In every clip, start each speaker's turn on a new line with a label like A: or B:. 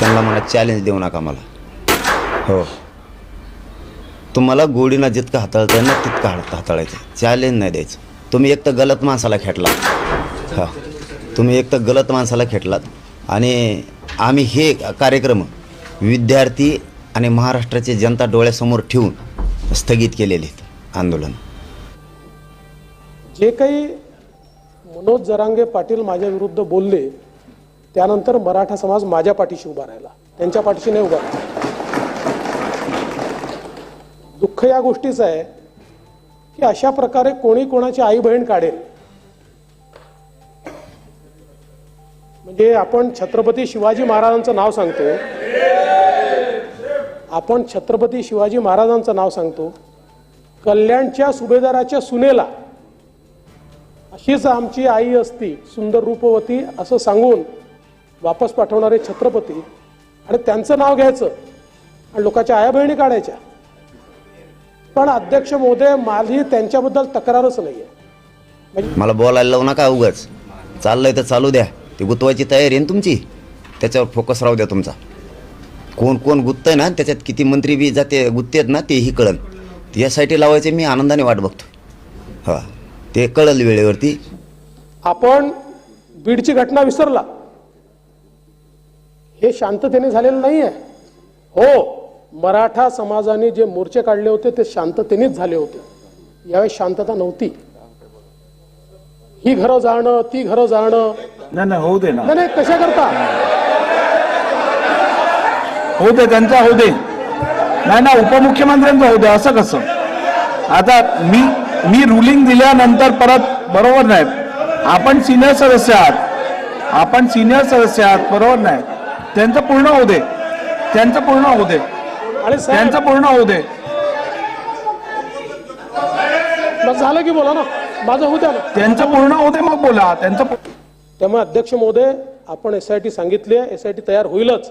A: त्यांना म्हणा चॅलेंज देऊ नका मला. हो. तुम्हाला गोडीनं जितकं हाताळता आहे ना तितकं हात हाताळायचं. चॅलेंज नाही द्यायचं. तुम्ही एक तर गलत माणसाला खेटलात. हां. तुम्ही एक तर गलत माणसाला खेटलात. आणि आम्ही हे कार्यक्रम विद्यार्थी आणि महाराष्ट्राची जनता डोळ्यासमोर ठेवून स्थगित केलेले आहेत. आंदोलन.
B: जे काही मनोज जरांगे पाटील माझ्या विरुद्ध बोलले त्यानंतर मराठा समाज माझ्या पाठीशी उभा राहिला. त्यांच्या पाठीशी नाही उभा राहिला. दुःख या गोष्टीचं आहे की अशा प्रकारे कोणी कोणाची आई बहीण काढेल. म्हणजे आपण छत्रपती शिवाजी महाराजांचं नाव सांगतो. आपण छत्रपती शिवाजी महाराजांचं नाव सांगतो. कल्याणच्या सुभेदाराच्या सुनेला अशीच आमची आई असती सुंदर रूपवती असं सांगून वापस पाठवणारे छत्रपती आणि त्यांचं नाव घ्यायचं आणि लोकांच्या आया बहिणी काढायच्या. पण अध्यक्ष महोदय माझी त्यांच्याबद्दल तक्रारच नाही आहे
A: मला बोलायला लावू नका उगाच. चाललंय तर चालू द्या. ती गुतवायची तयारी आहे ना तुमची? त्याच्यावर फोकस राहू द्या तुमचा. कोण कोण गुत्तय ना त्याच्यात किती मंत्री बी जाते गुत्तेत ना तेही कळन. यासाठी लावायचे मी आनंदाने वाट बघतो. हा. ते कळल वेळेवरती.
B: आपण बीडची घटना विसरला. हे शांततेने झालेलं नाही आहे हो मराठा समाजाने जे मोर्चे काढले होते ते शांततेनेच झाले होते. यावेळी शांतता नव्हती. ही घरं जाणं ती घरं जाणं.
C: नाही नाही होऊ दे ना.
B: नाही नाही कशा करता?
C: होऊ दे त्यांचा होऊ दे. नाही ना उपमुख्यमंत्र्यांचा होऊ दे असं कसं? आता मी मी रुलिंग दिल्यानंतर परत बरोबर नाही आपण सिनियर सदस्य आहात. आपण सिनियर सदस्य आहात बरोबर नाही त्यांचं पूर्ण होऊ दे. त्यांचं पूर्ण होऊ दे.
B: आणि
C: त्यांचं पूर्ण होऊ दे.
B: मग झालं की बोला ना. माझं होऊ द्या ना.
C: त्यांचं पूर्ण होऊ दे मग बोला. त्यांचं पू-
B: त्यामुळे अध्यक्ष महोदय आपण एस आय टी सांगितली आहे. एस आय टी तयार होईलच.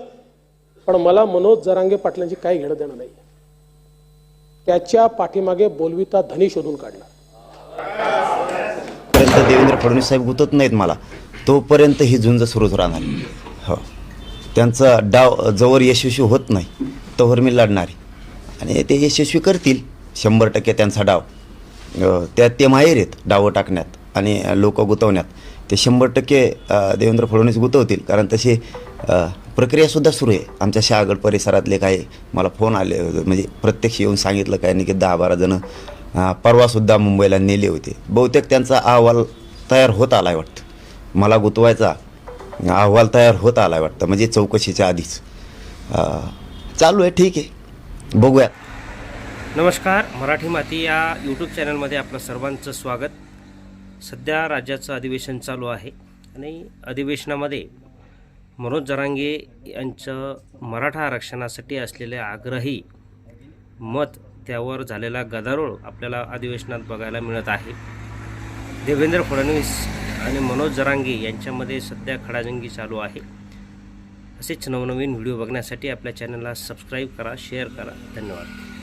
B: पण मला मनोज जरांगे पाटलांची काही घेणं देणं नाही त्याच्या पाठीमागे बोलविता धनी शोधून काढला.
A: देवेंद्र फडणवीस साहेब गुतत नाहीत मला. तोपर्यंत ही झुंज सुरूच राहणार. हो. त्यांचा डाव जवळ यशस्वी होत नाही तोवर मी लढणार. आहे. आणि ते यशस्वी करतील शंभर टक्के त्यांचा डाव. त्यात ते माहेर आहेत डावं टाकण्यात आणि लोक गुतवण्यात. ते शंभर टक्के देवेंद्र फडणवीस गुतवतील कारण तशी प्रक्रियासुद्धा सुरू आहे. आमच्या शहागड परिसरातले काही मला फोन आले म्हणजे प्रत्यक्ष येऊन सांगितलं काय नाही की दहा बारा जणं परवासुद्धा मुंबईला नेले होते. बहुतेक त्यांचा अहवाल तयार होत आला आहे वाटतं. मला गुतवायचा अहवाल तयार होत आला आहे वाटतं म्हणजे चौकशीच्या आधीच. चालू आहे ठीक आहे. बघूया
D: नमस्कार मराठी माती या यूट्यूब चॅनलमध्ये आपलं सर्वांचं स्वागत. सध्या राज्याचं अधिवेशन चालू आहे आणि अधिवेशनामध्ये मनोज जरांगे यांचं मराठा आरक्षणासाठी असलेले आग्रही मत त्यावर झालेला गदारोळ आपल्याला अधिवेशनात बघायला मिळत आहे. देवेंद्र फडणवीस आणि मनोज जरांगे यांच्यामध्ये सध्या खडाजंगी चालू आहे. असेच नवनवीन व्हिडिओ बघण्यासाठी आपल्या चॅनलला सबस्क्राईब करा शेअर करा. धन्यवाद.